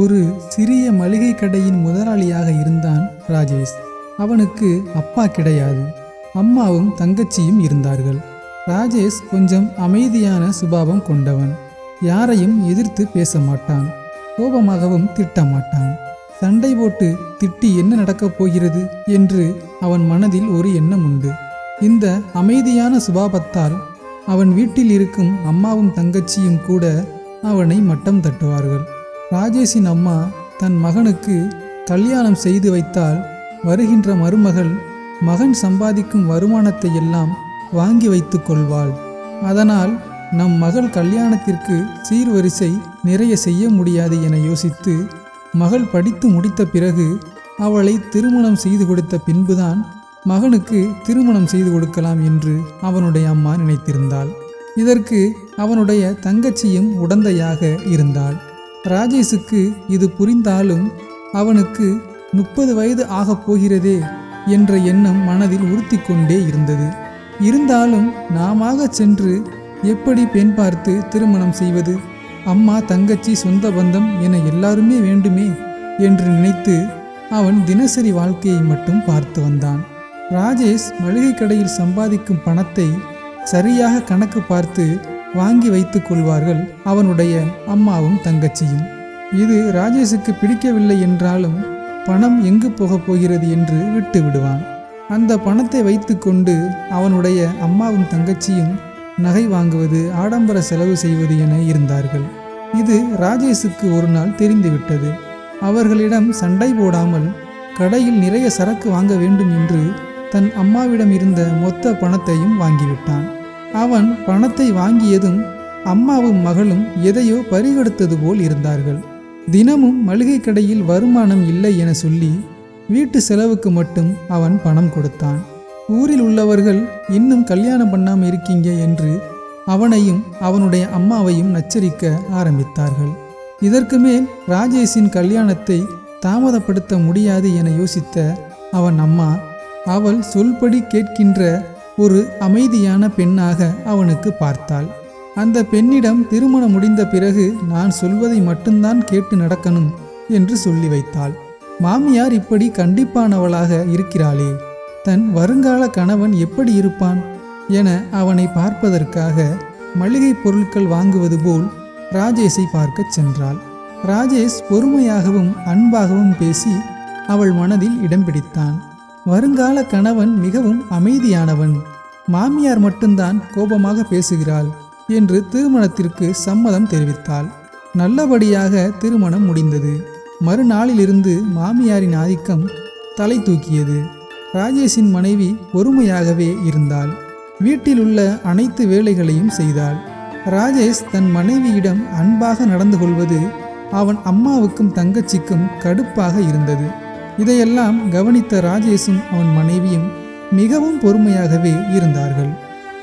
ஒரு சிறிய மளிகை கடையின் முதலாளியாக இருந்தான் ராஜேஷ். அவனுக்கு அப்பா கிடையாது. அம்மாவும் தங்கச்சியும் இருந்தார்கள். ராஜேஷ் கொஞ்சம் அமைதியான சுபாவம் கொண்டவன். யாரையும் எதிர்த்து பேச மாட்டான் கோபமாகவும் திட்டமாட்டான். சண்டை போட்டு திட்டி என்ன நடக்கப் போகிறது என்று அவன் மனதில் ஒரு எண்ணம் உண்டு. இந்த அமைதியான சுபாவத்தால் அவன் வீட்டில் இருக்கும் அம்மாவும் தங்கச்சியும் கூட அவனை மட்டம் தட்டுவார்கள். ராஜேஷின் அம்மா தன் மகனுக்கு கல்யாணம் செய்து வைத்தால் வருகின்ற மருமகள் மகன் சம்பாதிக்கும் வருமானத்தை எல்லாம் வாங்கி வைத்து கொள்வாள். அதனால் நம் மகள் கல்யாணத்திற்கு சீர்வரிசை நிறைய செய்ய முடியாது என யோசித்து மகள் படித்து முடித்த பிறகு அவளை திருமணம் செய்து கொடுத்த பின்புதான் மகனுக்கு திருமணம் செய்து கொடுக்கலாம் என்று அவனுடைய அம்மா நினைத்திருந்தாள். இதற்கு அவனுடைய தங்கச்சியும் உடந்தையாக இருந்தாள். ராஜேஷுக்கு இது புரிந்தாலும் அவனுக்கு முப்பது வயது ஆகப் போகிறதே என்ற எண்ணம் மனதில் உறுத்தி கொண்டே இருந்தது. இருந்தாலும் நாமாக சென்று எப்படி பெண் பார்த்து திருமணம் செய்வது? அம்மா தங்கச்சி சொந்த பந்தம் என எல்லாருமே வேண்டுமே என்று நினைத்து அவன் தினசரி வாழ்க்கையை மட்டும் பார்த்து வந்தான். ராஜேஷ் மளிகை கடையில் சம்பாதிக்கும் பணத்தை சரியாக கணக்கு பார்த்து வாங்கி வைத்துக் கொள்வார்கள் அவனுடைய அம்மாவும் தங்கச்சியும். இது ராஜேஷுக்கு பிடிக்கவில்லை என்றாலும் பணம் எங்கு போகப் போகிறது என்று விட்டு விடுவான். அந்த பணத்தை வைத்துக்கொண்டு அவனுடைய அம்மாவும் தங்கச்சியும் நகை வாங்குவது ஆடம்பர செலவு செய்வது என இருந்தார்கள். இது ராஜேஷுக்கு ஒரு நாள் தெரிந்துவிட்டது. அவர்களிடம் சண்டை போடாமல் கடையில் நிறைய சரக்கு வாங்க வேண்டும் என்று தன் அம்மாவிடம் இருந்த மொத்த பணத்தையும் வாங்கிவிட்டான். அவன் பணத்தை வாங்கியதும் அம்மாவும் மகளும் எதையோ பறிகொடுத்தது போல் இருந்தார்கள். தினமும் மளிகை கடையில் வருமானம் இல்லை என சொல்லி வீட்டு செலவுக்கு மட்டும் அவன் பணம் கொடுத்தான். ஊரில் உள்ளவர்கள் இன்னும் கல்யாணம் பண்ணாமல் இருக்கீங்க என்று அவனையும் அவனுடைய அம்மாவையும் நச்சரிக்க ஆரம்பித்தார்கள். இதற்கு மேல் ராஜேஷின் கல்யாணத்தை தாமதப்படுத்த முடியாது என யோசித்த அவன் அம்மா அவள் சொல்படி கேட்கின்ற ஒரு அமைதியான பெண்ணாக அவனுக்கு பார்த்தாள். அந்த பெண்ணிடம் திருமணம் முடிந்த பிறகு நான் சொல்வதை மட்டும்தான் கேட்டு நடக்கணும் என்று சொல்லி வைத்தாள். மாமியார் இப்படி கண்டிப்பானவளாக இருக்கிறாளே தன் வருங்கால கணவன் எப்படி இருப்பான் என அவனை பார்ப்பதற்காக மளிகை பொருட்கள் வாங்குவது போல் ராஜேஷை பார்க்கச் சென்றாள். ராஜேஷ் பொறுமையாகவும் அன்பாகவும் பேசி அவள் மனதில் இடம் பிடித்தான். வருங்கால கணவன் மிகவும் அமைதியானவன். மாமியார் மட்டும்தான் கோபமாக பேசுகிறாள் என்று திருமணத்திற்கு சம்மதம் தெரிவித்தாள். நல்லபடியாக திருமணம் முடிந்தது. மறுநாளிலிருந்து மாமியாரின் ஆதிக்கம் தலை தூக்கியது. ராஜேஷின் மனைவி பொறுமையாகவே இருந்தாள். வீட்டில் உள்ள அனைத்து வேலைகளையும் செய்தாள். ராஜேஷ் தன் மனைவியிடம் அன்பாக நடந்து கொள்வது அவன் அம்மாவுக்கும் தங்கச்சிக்கும் கடுப்பாக இருந்தது. இதையெல்லாம் கவனித்த ராஜேஷும் அவன் மனைவியும் மிகவும் பொறுமையாகவே இருந்தார்கள்.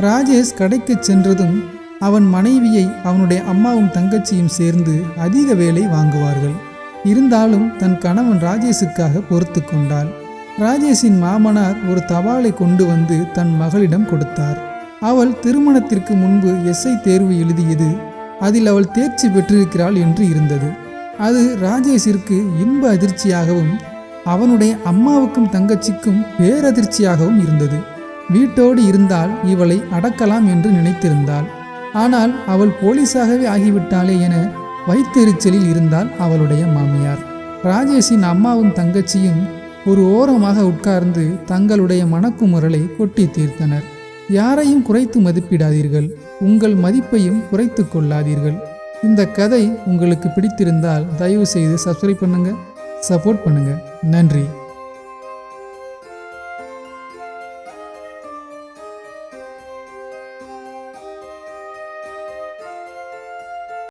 ராஜேஷ் கடைக்கு சென்றதும் அவன் மனைவியை அவனுடைய அம்மாவும் தங்கச்சியும் சேர்ந்து அதிக வேலை வாங்குவார்கள். இருந்தாலும் தன் கணவன் ராஜேஷுக்காக பொறுத்து கொண்டாள். ராஜேஷின் மாமனார் ஒரு தபாலை கொண்டு வந்து தன் மகளிடம் கொடுத்தார். அவள் திருமணத்திற்கு முன்பு எஸ்ஐ தேர்வு எழுதியது அதில் அவள் தேர்ச்சி பெற்றிருக்கிறாள் என்று இருந்தது. அது ராஜேஷிற்கு இன்ப அதிர்ச்சியாகவும் அவனுடைய அம்மாவுக்கும் தங்கச்சிக்கும் பேரதிர்ச்சியாகவும் இருந்தது. வீட்டோடு இருந்தால் இவளை அடக்கலாம் என்று நினைத்திருந்தாள். ஆனால் அவள் போலீஸாகவே ஆகிவிட்டாளே என வைத்தெரிச்சலில் இருந்தால் அவளுடைய மாமியார். ராஜேஷின் அம்மாவும் தங்கச்சியும் ஒரு ஓரமாக உட்கார்ந்து தங்களுடைய மனக்குமுறலை கொட்டி தீர்த்தனர். யாரையும் குறைத்து மதிப்பிடாதீர்கள். உங்கள் மதிப்பையும் குறைத்து கொள்ளாதீர்கள். இந்த கதை உங்களுக்கு பிடித்திருந்தால் தயவு செய்து சப்ஸ்கிரைப் பண்ணுங்கள் சப்போர்ட் பண்ணுங்கள் நன்றி.